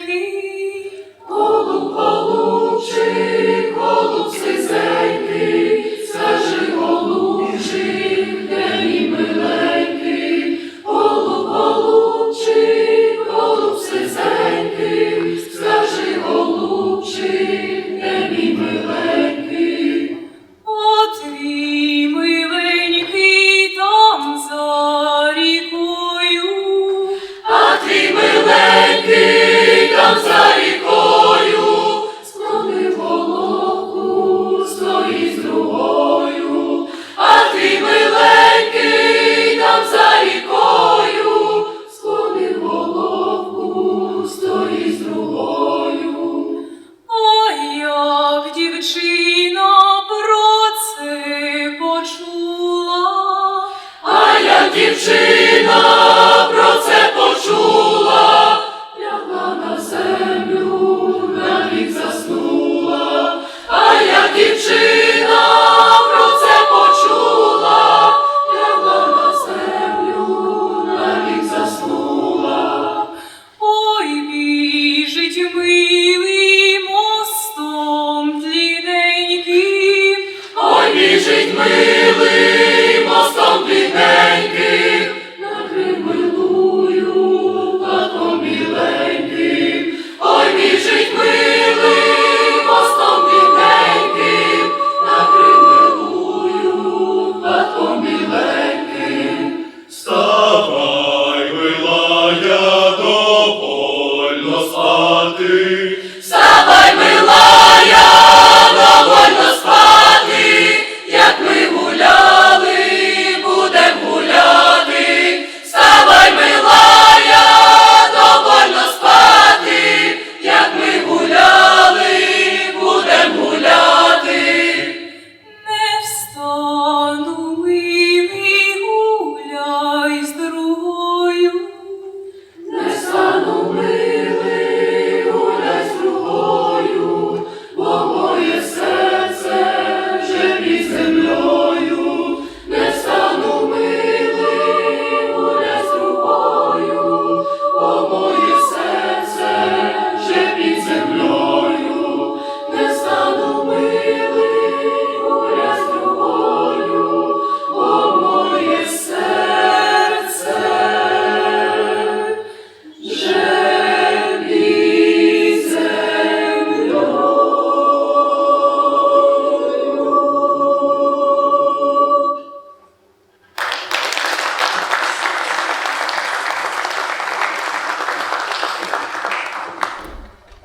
який голуб, голубчик, голуб слизе. стої як дівчина про це почула, а дівчина про це почула, лягла на землю навік заснула, а як дівчина. Вставай, мила!